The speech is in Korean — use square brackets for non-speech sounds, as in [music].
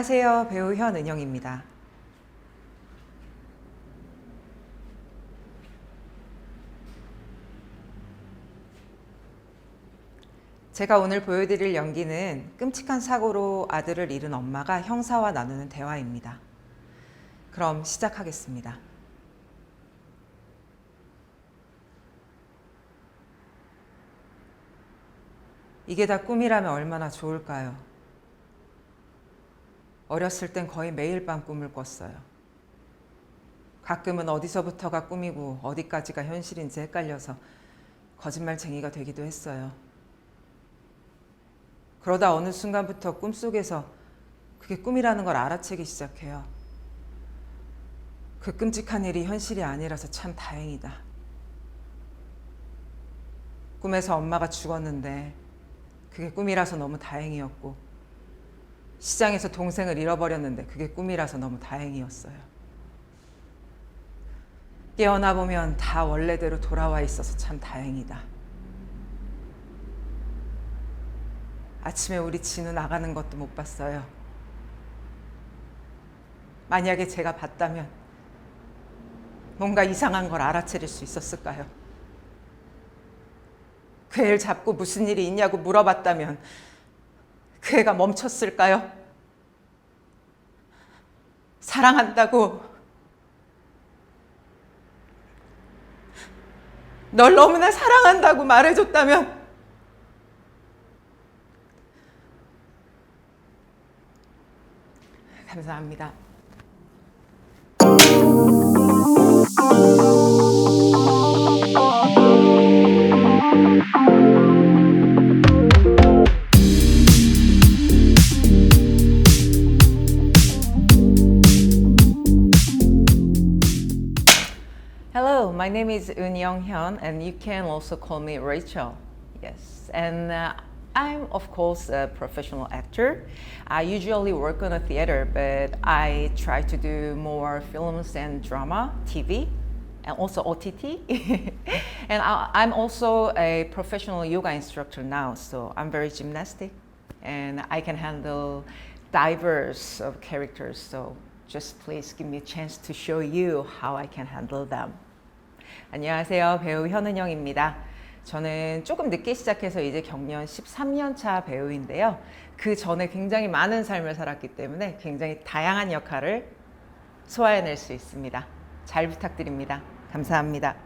안녕하세요. 배우 현은영입니다. 제가 오늘 보여드릴 연기는 끔찍한 사고로 아들을 잃은 엄마가 형사와 나누는 대화입니다. 그럼 시작하겠습니다. 이게 다 꿈이라면 얼마나 좋을까요? 어렸을 땐 거의 매일 밤 꿈을 꿨어요. 가끔은 어디서부터가 꿈이고 어디까지가 현실인지 헷갈려서 거짓말쟁이가 되기도 했어요. 그러다 어느 순간부터 꿈속에서 그게 꿈이라는 걸 알아채기 시작해요. 그 끔찍한 일이 현실이 아니라서 참 다행이다. 꿈에서 엄마가 죽었는데 그게 꿈이라서 너무 다행이었고 시장에서 동생을 잃어버렸는데 그게 꿈이라서 너무 다행이었어요. 깨어나 보면 다 원래대로 돌아와 있어서 참 다행이다. 아침에 우리 진우 나가는 것도 못 봤어요. 만약에 제가 봤다면 뭔가 이상한 걸 알아차릴 수 있었을까요? 그 애를 잡고 무슨 일이 있냐고 물어봤다면 그 애가 멈췄을까요? 사랑한다고 널 너무나 사랑한다고 말해줬다면 감사합니다. Name is Eun Young Hyun, and you can also call me Rachel. Yes, and uh, I'm of course a professional actor. I usually work on a theater, but I try to do more films and drama, TV, and also OTT. [laughs] and I, I'm also a professional yoga instructor now, so I'm very gymnastic, and I can handle diverse of characters. So just please give me a chance to show you how I can handle them. 안녕하세요. 배우 현은영입니다. 저는 조금 늦게 시작해서 이제 경년 13년 차 배우인데요. 그 전에 굉장히 많은 삶을 살았기 때문에 굉장히 다양한 역할을 소화해낼 수 있습니다. 잘 부탁드립니다. 감사합니다.